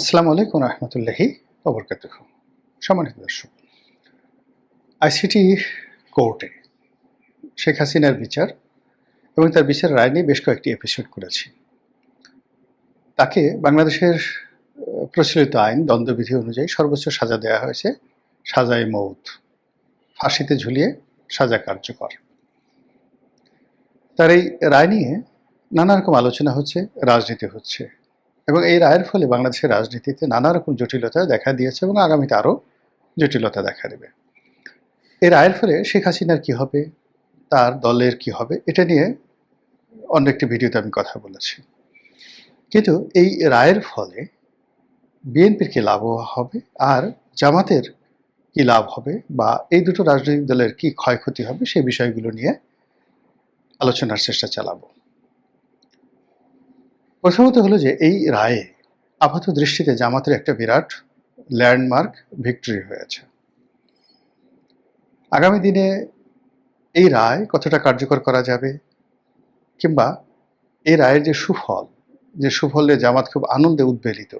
আসসালামু আলাইকুম রহমতুল্লাহি অবরকাত সম্মানিত দর্শক আইসিটি কোর্টে শেখ হাসিনার বিচার এবং তার বিচার রায় নিয়ে বেশ কয়েকটি এপিসোড করেছি। তাকে বাংলাদেশের প্রচলিত আইন দ্বন্দ্ববিধি অনুযায়ী সর্বোচ্চ সাজা দেওয়া হয়েছে সাজায় মৌত, ফাঁসিতে ঝুলিয়ে সাজা কার্যকর। তার এই রায় নিয়ে নানা রকম আলোচনা হচ্ছে, রাজনীতি হচ্ছে এবং এই রায়ের ফলে বাংলাদেশের রাজনীতিতে নানা রকম জটিলতা দেখা দিয়েছে এবং আগামীতে আরও জটিলতা দেখা দেবে। এই রায়ের ফলে শেখ হাসিনার কী হবে, তার দলের কি হবে, এটা নিয়ে অন্য একটি ভিডিওতে আমি কথা বলেছি। কিন্তু এই রায়ের ফলে বিএনপির কি লাভ হবে আর জামাতের কি লাভ হবে বা এই দুটো রাজনৈতিক দলের কি ক্ষয়ক্ষতি হবে সেই বিষয়গুলো নিয়ে আলোচনার চেষ্টা চালাবো। প্রথমত হলো যে এই রায়ে আপাত দৃষ্টিতে জামাতের একটা বিরাট ল্যান্ডমার্ক ভিক্টরি হয়েছে। আগামী দিনে এই রায় কতটা কার্যকর করা যাবে কিংবা এই রায়ের যে সুফল, যে সুফলে জামাত খুব আনন্দে উদ্বেলিত,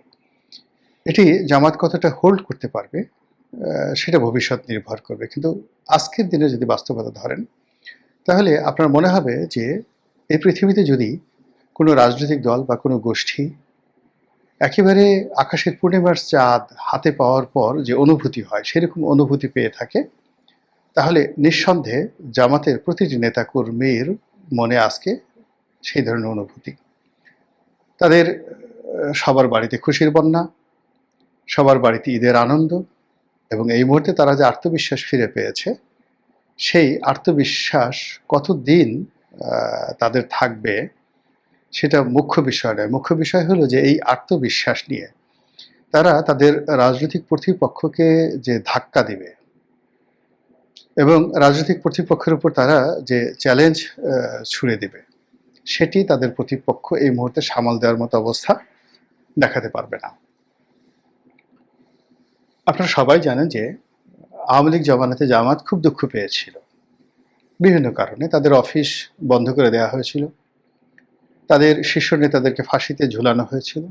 এটি জামাত কতটা হোল্ড করতে পারবে সেটা ভবিষ্যৎ নির্ভর করবে। কিন্তু আজকের দিনে যদি বাস্তবতা ধরেন, তাহলে আপনার মনে হবে যে এই পৃথিবীতে যদি কোনো রাজনৈতিক দল বা কোনো গোষ্ঠী একেবারে আকাশের পূর্ণিমার চাঁদ হাতে পাওয়ার পর যে অনুভূতি হয়, সেরকম অনুভূতি পেয়ে থাকে। তাহলে নিঃসন্দেহে জামাতের প্রতিটি নেতা কর্মীর মনে আজকে সেই ধরনের অনুভূতি। তাদের সবার বাড়িতে খুশির বন্যা, সবার বাড়িতে ঈদের আনন্দ এবং এই মুহূর্তে তারা যে আত্মবিশ্বাস ফিরে পেয়েছে, সেই আত্মবিশ্বাস কতদিন তাদের থাকবে সেটা মুখ্য বিষয় নয়। মুখ্য বিষয় হলো যে এই আত্মবিশ্বাস নিয়ে তারা তাদের রাজনৈতিক প্রতিপক্ষকে যে ধাক্কা দিবে এবং রাজনৈতিক প্রতিপক্ষের উপর তারা যে চ্যালেঞ্জ ছুড়ে দিবে, সেটি তাদের প্রতিপক্ষ এই মুহূর্তে সামাল দেওয়ার মতো অবস্থা দেখাতে পারবে না। আপনারা সবাই জানেন যে আওয়ামী লীগ জমানাতে জামাত খুব দুঃখ পেয়েছিল। বিভিন্ন কারণে তাদের অফিস বন্ধ করে দেওয়া হয়েছিল। তাদের শীর্ষ নেতাদেরকে ফাঁসিতে ঝুলানো হয়েছিল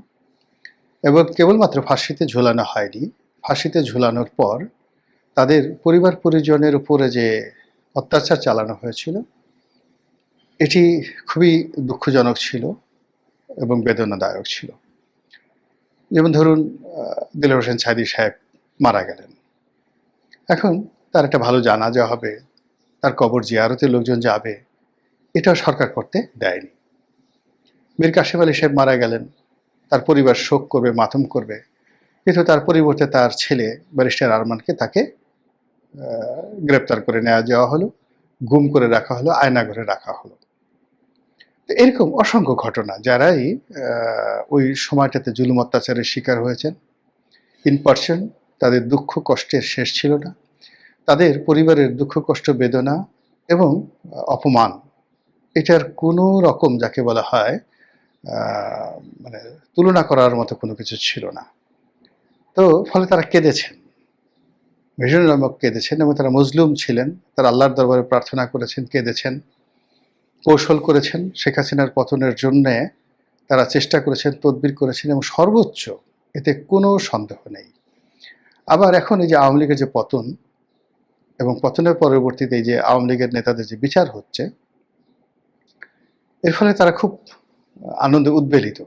এবং কেবলমাত্র ফাঁসিতে ঝুলানো হয়নি, ফাঁসিতে ঝুলানোর পর তাদের পরিবার পরিজনের উপরে যে অত্যাচার চালানো হয়েছিল, এটি খুবই দুঃখজনক ছিল এবং বেদনাদায়ক ছিল। যেমন ধরুন দিলর হোসেন সাইদি সাহেব মারা গেলেন। এখন তার একটা ভালো জানাজা হবে, তার কবর জিয়ারতে লোকজন যাবে, এটাও সরকার করতে দেয়নি। মীর কাশেম আলী সাহেব মারা গেলেন। তার পরিবার শোক করবে, মাতম করবে। কিন্তু তার পরিবর্তে তার ছেলে ব্যারিস্টার আরমানকে তাকে গ্রেপ্তার করে নেওয়া যাওয়া হলো, গুম করে রাখা হলো আয়না ঘরে রাখা হলো। এরকম অসংখ্য ঘটনা যারাই ওই সময়টাতে জুলুম অত্যাচারের শিকার হয়েছেন। ইন পার্সন তাদের দুঃখ কষ্টের শেষ ছিল না। তাদের পরিবারের দুঃখ কষ্ট, বেদনা এবং অপমান, এটার কোনো রকম যাকে বলা হয় মানে তুলনা করার মতো কোনো কিছু ছিল না। তো ফলে তারা কেঁদেছেন। ভীষণ নামক কেঁদেছেন এবং তারা মজলুম ছিলেন। তারা আল্লাহর দরবারে প্রার্থনা করেছেন, কেঁদেছেন, কৌশল করেছেন। শেখ হাসিনার পতনের জন্যে তারা চেষ্টা করেছেন, তদবির করেছেন এবং সর্বোচ্চ, এতে কোনো সন্দেহ নেই। আবার এখন এই যে আওয়ামী লীগের যে পতন এবং পতনের পরবর্তীতে এই যে আওয়ামী লীগের নেতাদের যে বিচার হচ্ছে, এর ফলে তারা খুব আনন্দে উদ্বেলিত।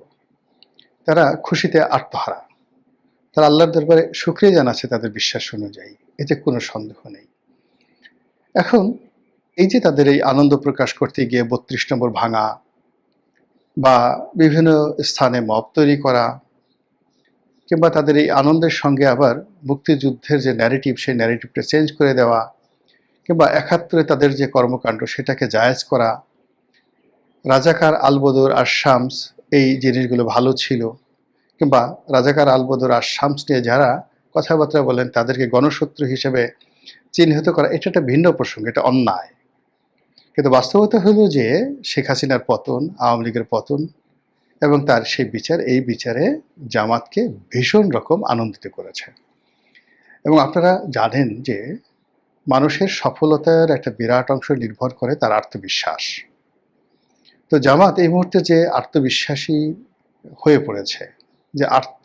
তারা খুশিতে আত্মহারা। তারা আল্লাহর দরবারে শুক্রিয়া জানাচ্ছে তাদের বিশ্বাস অনুযায়ী। এতে কোনো সন্দেহ নেই। এখন এই যে তাদের এই আনন্দ প্রকাশ করতে গিয়ে বত্রিশ নম্বর ভাঙা বা বিভিন্ন স্থানে মব তৈরি করা কিংবা তাদের এই আনন্দের সঙ্গে আবার মুক্তিযুদ্ধের যে ন্যারেটিভ সেই ন্যারেটিভটা চেঞ্জ করে দেওয়া কিংবা একাত্তরে তাদের যে কর্মকাণ্ড, সেটাকে জায়েজ করা রাজাকার আলবদর আর শামস এই জিনিসগুলো ভালো ছিল। কিংবা রাজাকার আলবদর আর শামস নিয়ে যারা কথাবার্তা বলেন, তাদেরকে গণশত্রু হিসেবে চিহ্নিত করা, এটা একটা ভিন্ন প্রসঙ্গ, এটা অন্যায়। কিন্তু বাস্তবতা হলো যে শেখ হাসিনার পতন, আওয়ামী লীগের পতন, এবং তার সেই বিচার, এই বিচারে জামাতকে ভীষণ রকম আনন্দিত করেছে। এবং আপনারা জানেন যে মানুষের সফলতার একটা বিরাট অংশ নির্ভর করে তার আত্মবিশ্বাস। তো জামাত এই মুহূর্তে যে আত্মবিশ্বাসী হয়ে পড়েছে, যে আত্ম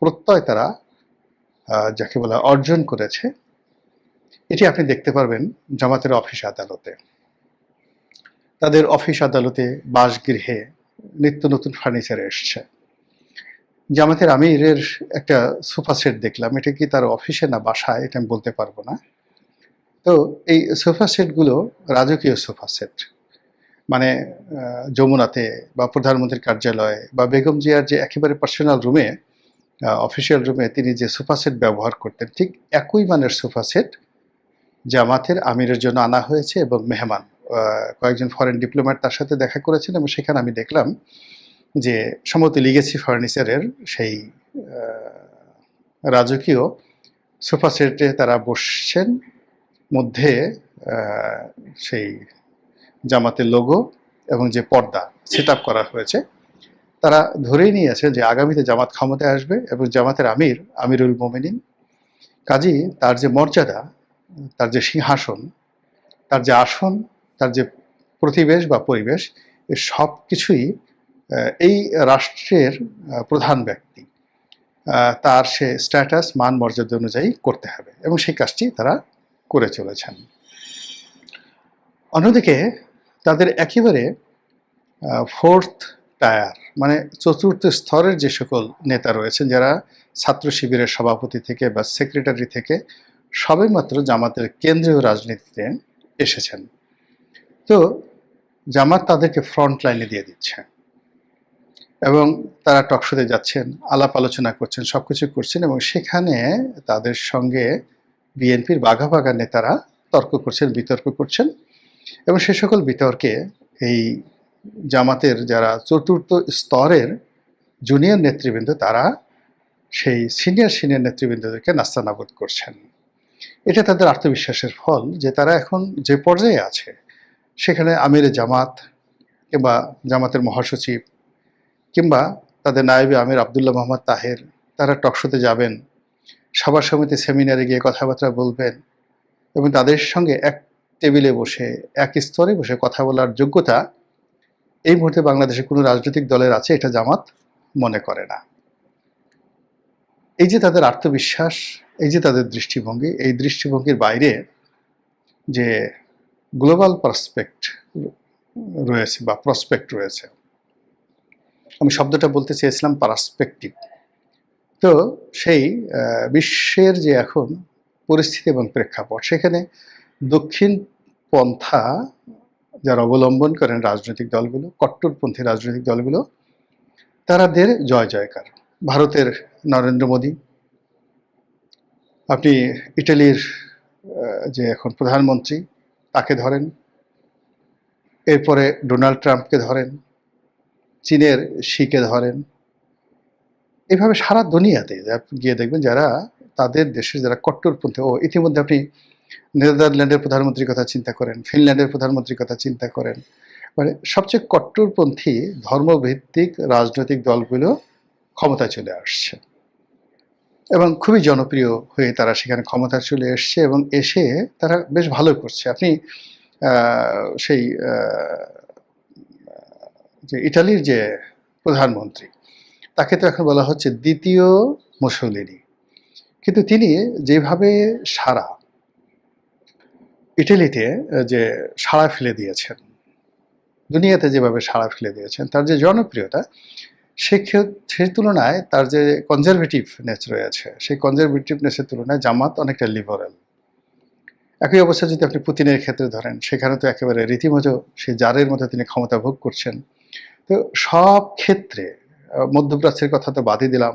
প্রত্যয় তারা যাকে বলা অর্জন করেছে, এটি আপনি দেখতে পারবেন জামাতের অফিস আদালতে। তাদের অফিস আদালতে বাসগৃহে নিত্য নতুন ফার্নিচার এসছে। জামাতের আমিরের একটা সোফা সেট দেখলাম, এটা কি তার অফিসে না বাসায়, এটা আমি বলতে পারব না। তো এই সোফা সেটগুলো রাজকীয় সোফা সেট মানে যমুনাতে বা প্রধানমন্ত্রীর কার্যালয়ে বা বেগম জিয়ার যে একেবারে পার্সোনাল রুমে অফিসিয়াল রুমে তিনি যে সোফা সেট ব্যবহার করতেন, ঠিক একই মানের সোফা সেট জামাতের আমিরের জন্য আনা হয়েছে এবং মেহমান। কয়েকজন ফরেন ডিপ্লোম্যাট তার সাথে দেখা করেছেন এবং সেখানে আমি দেখলাম যে সম্ভবত লিগেসি ফার্নিচারের সেই রাজকীয় সোফা সেটে তারা বসছেন, মধ্যে সেই জামাতের লোগো এবং যে পর্দা সেট করা হয়েছে, তারা ধরেই নিয়েছে যে আগামীতে জামাত ক্ষমতায় আসবে এবং জামাতের আমির, আমিরুল মোমিনিন, কাজী তার যে মর্যাদা, তার যে সিংহাসন, তার যে আসন, তার যে প্রতিবেশ বা পরিবেশ, এ সব কিছুই এই রাষ্ট্রের প্রধান ব্যক্তি। তার সে স্ট্যাটাস মান, মর্যাদা অনুযায়ী করতে হবে এবং সেই কাজটি তারা করে চলেছেন। অন্যদিকে তাদের একেবারে ফোর্থ টায়ার মানে চতুর্থ স্তরের যে সকল নেতা রয়েছেন, যারা ছাত্র শিবিরের সভাপতি থেকে বা সেক্রেটারি থেকে সবেমাত্র জামাতের কেন্দ্রীয় রাজনীতিতে এসেছেন। তো জামাত তাদেরকে ফ্রন্ট লাইনে দিয়ে দিচ্ছে এবং তারা টকশোতে যাচ্ছেন, আলাপ আলোচনা করছেন সব কিছু করছেন এবং সেখানে তাদের সঙ্গে বিএনপির বাঘা বাঘা নেতারা তর্ক করছেন, বিতর্ক করছেন। এবং সে সকল বিতর্কে এই জামাতের যারা চতুর্থ স্তরের জুনিয়র নেতৃবৃন্দ, তারা সেই সিনিয়র সিনিয়র নেতৃবৃন্দদেরকে নাস্তানাবুদ করছেন। এটা তাদের আত্মবিশ্বাসের ফল যে তারা এখন যে পর্যায়ে আছে, সেখানে আমির জামাত কিংবা জামাতের মহাসচিব কিংবা তাদের নায়েবে আমির আবদুল্লাহ মোহাম্মদ তাহের, তারা টকশোতে যাবেন, সভা সমিতি সেমিনারে গিয়ে কথাবার্তা বলবেন এবং তাদের সঙ্গে এক টেবিলে বসে, এক স্তরে বসে কথা বলার যোগ্যতা এই মুহূর্তে বাংলাদেশে কোনো রাজনৈতিক দলের আছে এটা জামাত মনে করে না। এই যে তাদের আত্মবিশ্বাস, এই যে তাদের দৃষ্টিভঙ্গি, এই দৃষ্টিভঙ্গির বাইরে যে গ্লোবাল পার্সপেক্ট রয়েছে বা প্রসপেক্ট রয়েছে, আমি শব্দটা বলতে চেয়েছিলাম পার্সপেক্টিভ। তো সেই বিশ্বের যে এখন পরিস্থিতি এবং প্রেক্ষাপট, সেখানে দক্ষিণ পন্থা যারা অবলম্বন করেন রাজনৈতিক দলগুলো, কট্টরপন্থী রাজনৈতিক দলগুলো তারাদের জয় জয়কার। ভারতের নরেন্দ্র মোদী, আপনি ইটালির যে এখন প্রধানমন্ত্রী, তাকে ধরেন। এরপরে ডোনাল্ড ট্রাম্পকে ধরেন। চীনের শিকে ধরেন। এভাবে সারা দুনিয়াতে গিয়ে দেখবেন যারা তাদের দেশের যারা কট্টরপন্থী, ও ইতিমধ্যে আপনি নেদারল্যান্ডের প্রধানমন্ত্রীর কথা চিন্তা করেন, ফিনল্যান্ডের প্রধানমন্ত্রীর কথা চিন্তা করেন। মানে সবচেয়ে কট্টরপন্থী ধর্মভিত্তিক রাজনৈতিক দলগুলো ক্ষমতায় চলে আসছে। এবং খুবই জনপ্রিয় হয়ে তারা সেখানে ক্ষমতায় চলে এসছে এবং এসে তারা বেশ ভালো করছে। আপনি সেই যে ইটালির যে প্রধানমন্ত্রী, তাকে তো এখন বলা হচ্ছে দ্বিতীয় মুসলিনী। কিন্তু তিনি যেভাবে সারা ইটালিতে যে সাড়া ফেলে দিয়েছেন, দুনিয়াতে যেভাবে সাড়া ফেলে দিয়েছেন, তার যে জনপ্রিয়তা সেই তুলনায় তার যে কনজারভেটিভনেস রয়েছে, সেই কনজারভেটিভ কনজারভেটিভনেসের তুলনায় জামাত অনেকটা লিবারেল একই অবস্থা যদি আপনি পুতিনের ক্ষেত্রে ধরেন, সেখানে তো একেবারে রীতিমতো সেই জারের মতো তিনি ক্ষমতা ভোগ করছেন। তো সব ক্ষেত্রে মধ্যপ্রাচ্যের কথা তো বাদই দিলাম,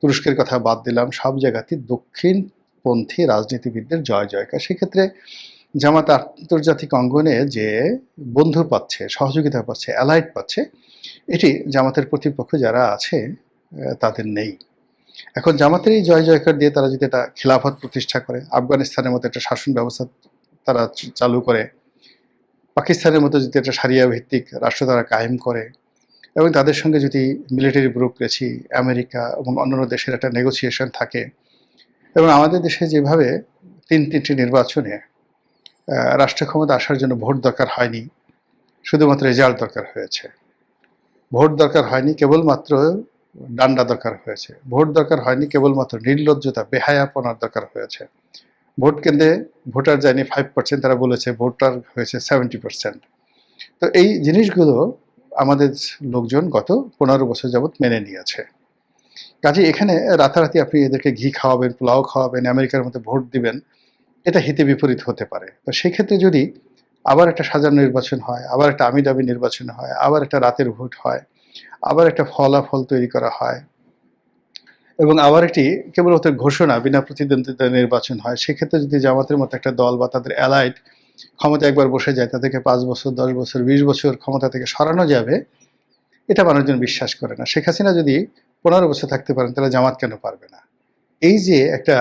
তুরস্কের কথা বাদ দিলাম, সব জায়গাতে দক্ষিণপন্থী রাজনীতিবিদদের জয় জয়কার সেক্ষেত্রে জামাত আন্তর্জাতিক অঙ্গনে যে বন্ধু পাচ্ছে, সহযোগিতা পাচ্ছে অ্যালাইড পাচ্ছে, এটি জামাতের প্রতিপক্ষ যারা আছে তাদের নেই। এখন জামাতের এই জয় জয়কার দিয়ে তারা যদি এটা খিলাফত প্রতিষ্ঠা করে, আফগানিস্তানের মতো একটা শাসন ব্যবস্থা তারা চালু করে, পাকিস্তানের মতো যদি একটা সারিয়া ভিত্তিক রাষ্ট্র তারা কায়েম করে, এবং তাদের সঙ্গে যদি মিলিটারি ব্যুরোক্রেসি আমেরিকা এবং অন্যান্য দেশের একটা নেগোসিয়েশন থাকে, এবং আমাদের দেশে যেভাবে তিন তিনটি নির্বাচনে রাষ্ট্র ক্ষমতা আসার জন্য ভোট দরকার হয়নি, শুধুমাত্র রেজাল্ট দরকার হয়েছে। ভোট দরকার হয়নি, কেবলমাত্র ডান্ডা দরকার হয়েছে। ভোট দরকার হয়নি, কেবলমাত্র নির্লজ্জতা, বেহায়াপনার দরকার হয়েছে। ভোট কেন্দ্রে ভোটার যায়নি ফাইভ পার্সেন্ট তারা বলেছে ভোটার হয়েছে সেভেন্টি পার্সেন্ট তো এই জিনিসগুলো আমাদের লোকজন গত পনেরো বছর যাবৎ মেনে নিয়েছে। কাজে এখানে রাতারাতি আপনি এদেরকে ঘি খাওয়াবেন, পোলাও খাওয়াবেন, আমেরিকার মধ্যে ভোট দিবেন এটা হিতে বিপরীত হতে পারে। তো সেই ক্ষেত্রে যদি আবার একটা সাজানো নির্বাচন হয়, আবার একটা আমি দাবি নির্বাচন হয়, আবার একটা রাতের ভোট হয়, আবার একটা ফলাফল তৈরি করা হয় এবং আবার একটি কেবল ওদের ঘোষণা বিনা প্রতিদ্বন্দ্বিতা নির্বাচন হয়, সেক্ষেত্রে যদি জামাতের মতো একটা দল বা তাদের অ্যালাইড ক্ষমতা একবার বসে যায়, তাদেরকে পাঁচ বছর, দশ বছর, বিশ বছর ক্ষমতা থেকে সরানো যাবে, এটা মানুষজন বিশ্বাস করে না। শেখ হাসিনা যদি পনেরো বছর থাকতে পারেন, তাহলে জামাত কেন পারবে না? এই যে একটা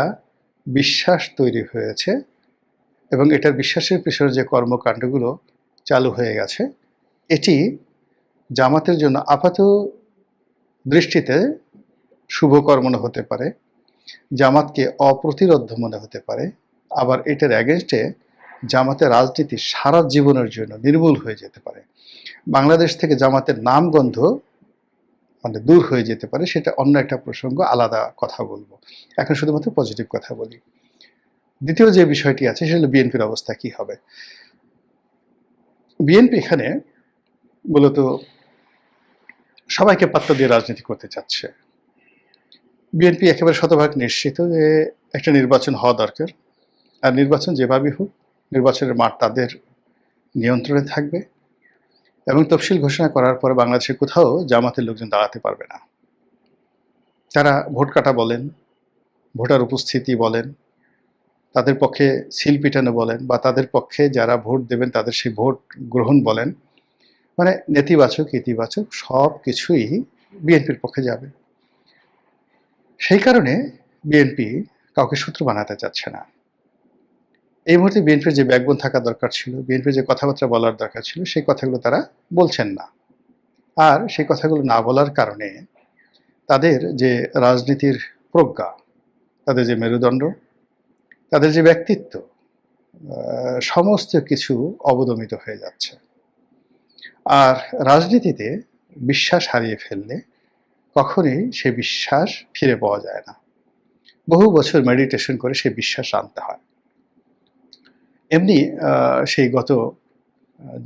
বিশ্বাস তৈরি হয়েছে এবং এটার বিশ্বাসের পিছনে যে কর্মকাণ্ডগুলো চালু হয়ে গেছে, এটি জামাতের জন্য আপাত দৃষ্টিতে শুভকর মনে হতে পারে, জামাতকে অপ্রতিরোধ্য মনে হতে পারে, আবার এটার অ্যাগেনস্টে জামাতের রাজনীতি সারা জীবনের জন্য নির্মূল হয়ে যেতে পারে। বাংলাদেশ থেকে জামাতের নামগন্ধ মানে দূর হয়ে যেতে পারে, সেটা অন্য একটা প্রসঙ্গ, আলাদা কথা বলব। এখন শুধুমাত্র পজিটিভ কথা বলি। দ্বিতীয় যে বিষয়টি আছে, সেটা হলো বিএনপির অবস্থা কি হবে? বিএনপি এখানে মূলত সবাইকে পাত্র দিয়ে রাজনীতি করতে চাচ্ছে। বিএনপি একেবারে শতভাগ নিশ্চিত যে একটা নির্বাচন হওয়া দরকার। আর নির্বাচন যেভাবেই হোক, নির্বাচনের মাঠ তাদের নিয়ন্ত্রণে থাকবে। এবং তফসিল ঘোষণা করার পরে বাংলাদেশে কোথাও জামাতের লোকজন দাঁড়াতে পারবে না। তারা ভোট কাটা বলেন, ভোটার উপস্থিতি বলেন, তাদের পক্ষে সিল পিটানো বলেন বা তাদের পক্ষে যারা ভোট দেবেন তাদের সেই ভোট গ্রহণ বলেন মানে নেতিবাচক, ইতিবাচক সব কিছুই বিএনপির পক্ষে যাবে। সেই কারণে বিএনপি কাউকে সূত্র বানাতে চাচ্ছে না। এই মুহূর্তে বিএনপির যে ব্যাকবোন থাকা দরকার ছিল, বিএনপির যে কথাবার্তা বলার দরকার ছিল, সেই কথাগুলো তারা বলছেন না। আর সেই কথাগুলো না বলার কারণে তাদের যে রাজনীতির প্রজ্ঞা, তাদের যে মেরুদণ্ড, তাদের যে ব্যক্তিত্ব সমস্ত কিছু অবদমিত হয়ে যাচ্ছে। আর রাজনীতিতে বিশ্বাস হারিয়ে ফেললে কখনোই সে বিশ্বাস ফিরে পাওয়া যায় না। বহু বছর মেডিটেশন করে সে বিশ্বাস আনতে হয়। এমনি সেই গত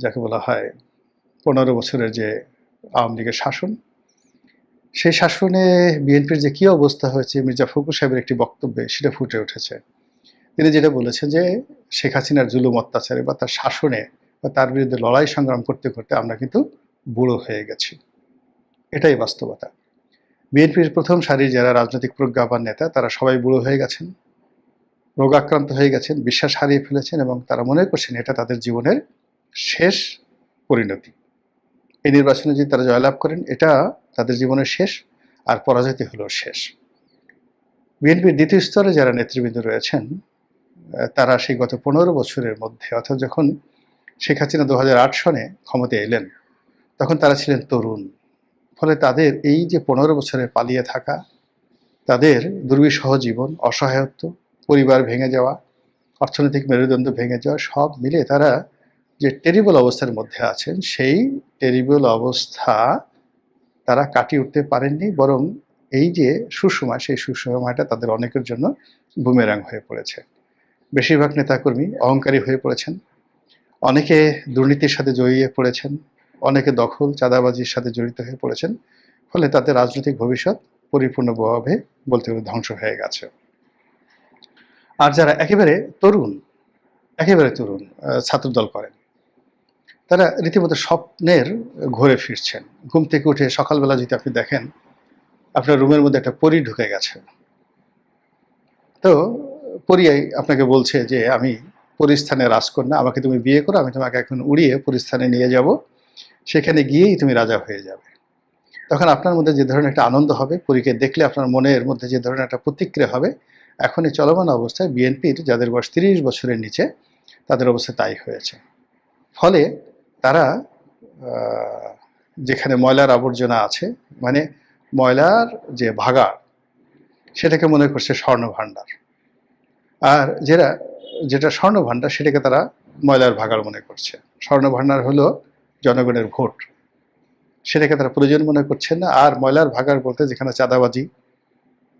যাকে বলা হয় পনেরো বছরের যে আওয়ামী লীগের শাসন, সেই শাসনে বিএনপির যে কী অবস্থা হয়েছে, মির্জা ফখরুল সাহেবের একটি বক্তব্যে সেটা ফুটে উঠেছে। তিনি যেটা বলেছেন যে শেখ হাসিনার জুলুম অত্যাচারে বা তার শাসনে বা তার বিরুদ্ধে লড়াই সংগ্রাম করতে করতে আমরা কিন্তু বুড়ো হয়ে গেছি। এটাই বাস্তবতা। বিএনপির প্রথম সারির যারা রাজনৈতিক প্রজ্ঞাবান নেতা, তারা সবাই বুড়ো হয়ে গেছেন। রোগাক্রান্ত হয়ে গেছেন, বিশ্বাস হারিয়ে ফেলেছেন এবং তারা মনে করছেন এটা তাদের জীবনের শেষ পরিণতি। এই নির্বাচনে যদি তারা জয়লাভ করেন, এটা তাদের জীবনের শেষ আর পরাজয়টি হলো শেষ। বিএনপির দ্বিতীয় স্তরে যারা নেতৃবৃন্দ রয়েছেন তারা সেই গত পনেরো বছরের মধ্যে, অর্থাৎ যখন শেখ হাসিনা দু সনে ক্ষমতায় এলেন, তখন তারা ছিলেন তরুণ। ফলে তাদের এই যে পনেরো বছরের পালিয়ে থাকা, তাদের দুর্বিষহ জীবন, অসহায়ত্ব পরিবার ভেঙে যাওয়া, অর্থনৈতিক মেরুদণ্ড ভেঙে যাওয়া, সব মিলে তারা যে টেরিবল অবস্থার মধ্যে আছেন, সেই টেরিবল অবস্থা তারা কাটিয়ে উঠতে পারেননি, বরং এই যে সুষমা, সেই সুষমাটা তাদের অনেকের জন্য বুমেরাং হয়ে পড়েছে। বেশিরভাগ নেতাকর্মী অহংকারী হয়ে পড়েছেন। অনেকে দুর্নীতির সাথে জড়িয়ে পড়েছেন, অনেকে দখল, চাঁদাবাজির সাথে জড়িত হয়ে পড়েছেন, ফলে তাদের রাজনৈতিক ভবিষ্যৎ পরিপূর্ণভাবে বলতে গেলে ধ্বংস হয়ে গেছে। আর যারা একেবারে তরুণ একেবারে তরুণ ছাত্রদল করেন, তারা রীতিমতো স্বপ্নের ঘুরে ফিরছেন। ঘুম থেকে উঠে সকালবেলা যদি আপনি দেখেন, আপনার রুমের মধ্যে একটা পরি ঢুকে গেছে। তো পরিয়াই আপনাকে বলছে যে, আমি পরিস্থানে রাজকন্যা, আমাকে তুমি বিয়ে করো, আমি তোমাকে এখন উড়িয়ে পরিস্থানে নিয়ে যাব। সেখানে গিয়েই তুমি রাজা হয়ে যাবে। তখন আপনার মধ্যে যে ধরনের একটা আনন্দ হবে, পরীকে দেখলে আপনার মনের মধ্যে যে ধরনের একটা প্রতিক্রিয়া হবে এখন এই চলমান অবস্থায় বিএনপির যাদের বয়স তিরিশ বছরের নিচে, তাদের অবস্থা তাই হয়েছে। ফলে তারা যেখানে ময়লার আবর্জনা আছে মানে ময়লার যে ভাগাড়, সেটাকে মনে করছে স্বর্ণ ভাণ্ডার। আর যেটা যেটা স্বর্ণ ভাণ্ডার, সেটাকে তারা ময়লার ভাগাড় মনে করছে। স্বর্ণ ভাণ্ডার হলো জনগণের ভোট। সেটাকে তারা প্রয়োজন মনে করছেন না। আর ময়লার ভাগার বলতে যেখানে চাঁদাবাজি,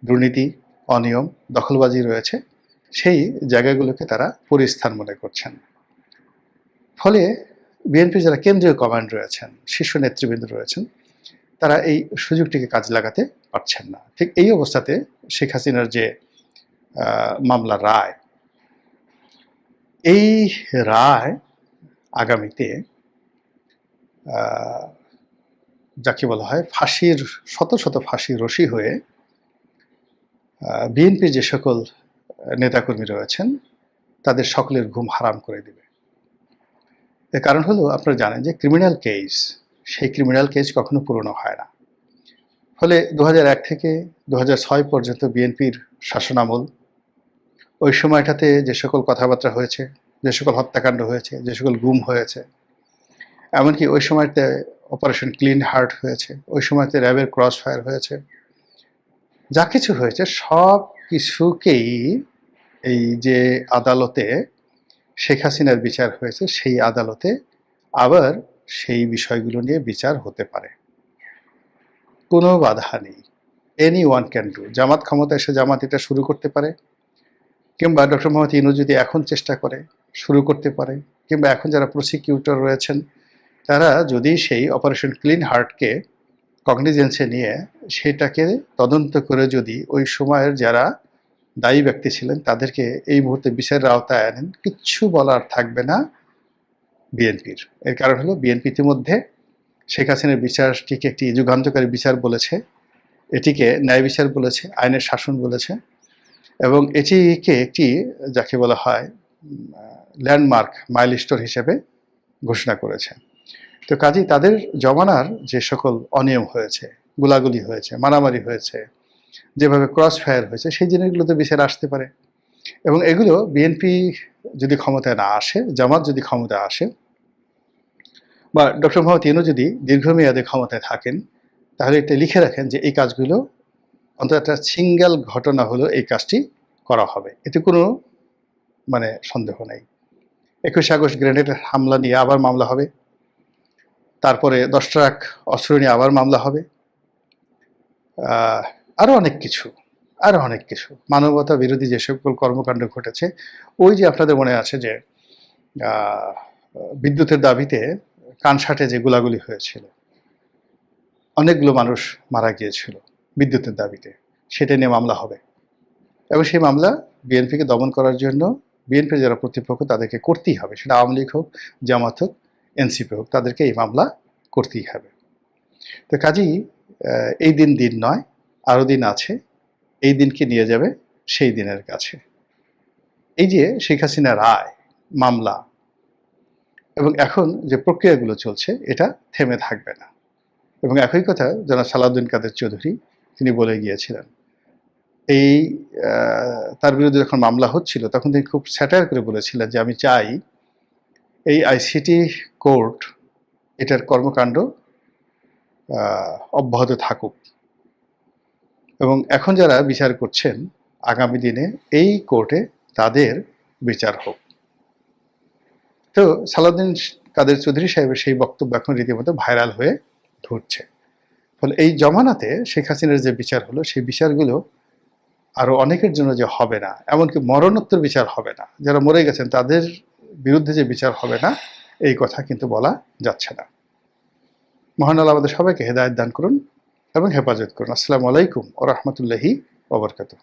দুর্নীতি অনিয়ম দখলবাজি রয়েছে সেই জায়গাগুলোকে তারা পরিস্থান মনে করছেন। ফলে বিএনপি যারা কেন্দ্রীয় কমান্ড রয়েছেন শীর্ষ নেতৃবৃন্দ রয়েছেন তারা এই সুযোগটিকে কাজে লাগাতে পারছেন না। ঠিক এই অবস্থাতে শেখ হাসিনার যে আহ, মামলার রায় এই রায় আগামীতে যাকে বলা হয় ফাঁসির শত শত ফাঁসির রশি হয়ে বিএনপির যে সকল নেতাকর্মী রয়েছেন, তাদের সকলের ঘুম হারাম করে দেবে। এর কারণ হলো, আপনারা জানেন যে ক্রিমিনাল কেস সেই ক্রিমিনাল কেস কখনো পুরনো হয় না। ফলে দু হাজার এক থেকে দু হাজার ছয় পর্যন্ত বিএনপির শাসনামল, ওই সময়টাতে যে সকল কথাবার্তা হয়েছে, যে সকল হত্যাকাণ্ড হয়েছে, যে সকল গুম হয়েছে, এমনকি ওই সময়তে অপারেশন ক্লিন হার্ট হয়েছে, ওই সময়তে র্যাবের ক্রস ফায়ার হয়েছে যা কিছু হয়েছে সব কিছুকেই এই যে আদালতে শেখ হাসিনার বিচার হয়েছে, সেই আদালতে আবার সেই বিষয়গুলো নিয়ে বিচার হতে পারে। কোনো বাধা নেই। Anyone can do Jamaat ক্ষমতা এসে জামাত এটা শুরু করতে পারে, কিংবা ডক্টর মোহাম্মদ ইনু যদি এখন চেষ্টা করে, শুরু করতে পারে, কিংবা এখন যারা প্রসিকিউটর রয়েছেন, তারা যদি সেই অপারেশন ক্লিন হার্টকে কগনিজেন্সে নিয়ে সেটাকে তদন্ত করে যদি ওই সময়ের যারা দায়ী ব্যক্তি ছিলেন, তাদেরকে এই মুহূর্তে বিচারের আওতায় আনেন, কিচ্ছু বলার থাকবে না বিএনপির। এর কারণ হলো বিএনপি ইতিমধ্যে শেখ হাসিনার বিচারটিকে একটি যুগান্তকারী বিচার বলেছে, এটিকে ন্যায় বিচার বলেছে, আইনের শাসন বলেছে, এবং এটিকে একটি যাকে বলা হয় ল্যান্ডমার্ক মাইলস্টোর হিসেবে ঘোষণা করেছে। তো কাজেই তাদের জমানার যে সকল অনিয়ম হয়েছে, গুলাগুলি হয়েছে, মারামারি হয়েছে, যেভাবে ক্রস ফায়ার হয়েছে, সেই জিনিসগুলোতে বিচার আসতে পারে। এবং এগুলো বিএনপি যদি ক্ষমতায় না আসে, জামাত যদি ক্ষমতায় আসে, বা ডক্টর মোহাম্মদ ইনু যদি দীর্ঘমেয়াদে ক্ষমতায় থাকেন, তাহলে এটা লিখে রাখেন যে এই কাজগুলো অন্তত একটা সিঙ্গেল ঘটনা হলো এই কাজটি করা হবে। এতে কোনো মানে সন্দেহ নেই। একুশে আগস্ট গ্রেনেডের হামলা নিয়ে আবার মামলা হবে। তারপরে দশ ট্রাক অস্ত্র নিয়ে আবার মামলা হবে। আহ, আরও অনেক কিছু আরও অনেক কিছু। মানবতা বিরোধী যে সকল কর্মকাণ্ড ঘটেছে ওই যে আপনাদের মনে আছে যে বিদ্যুতের দাবিতে কানসাটে যে গোলাগুলি হয়েছিল অনেকগুলো মানুষ মারা গিয়েছিল বিদ্যুতের দাবিতে। সেটা নিয়ে মামলা হবে। এবং সেই মামলা বিএনপিকে দমন করার জন্য বিএনপির যারা প্রতিপক্ষ তাদেরকে করতেই হবে। সেটা আওয়ামী লীগ হোক জামাত হোক এনসিপি হোক, তাদেরকে এই মামলা করতেই হবে। তো কাজেই এই দিন দিন নয়, আরও দিন আছে, এই দিনকে নিয়ে যাবে সেই দিনের কাছে। এই যে শেখ হাসিনা রায় মামলা এবং এখন যে প্রক্রিয়াগুলো চলছে, এটা থেমে থাকবে না। এবং একই কথা যারা সালাউদ্দিন কাদের চৌধুরী, তিনি বলে গিয়েছিলেন, এই তার বিরুদ্ধে যখন মামলা হচ্ছিল, তখন তিনি খুব স্যাটার করে বলেছিলেন যে আমি চাই এই আইসিটি কোর্ট এটার কর্মকাণ্ড অব্যাহত থাকুক। এবং এখন যারা বিচার করছেন, আগামী দিনে এই কোর্টে তাদের বিচার হোক। তো সালাউদ্দিন কাদের চৌধুরী সাহেবের সেই বক্তব্য এখন রীতিমতো ভাইরাল হয়ে ধরছে। ফলে এই জমানাতে শেখ হাসিনার যে বিচার হলো, সেই বিচারগুলো আরও অনেকের জন্য যে হবে না, এমনকি মরণোত্তর বিচার হবে না। যারা মরে গেছেন, তাদের বিরুদ্ধে যে বিচার হবে না, এই কথা কিন্তু বলা যাচ্ছে না। মহান আল্লাহ আমাদের সবাইকে হেদায়ত দান করুন এবং হেফাজত করুন। আসসালামু আলাইকুম ও রহমতুল্লাহি ওবরকাতুহ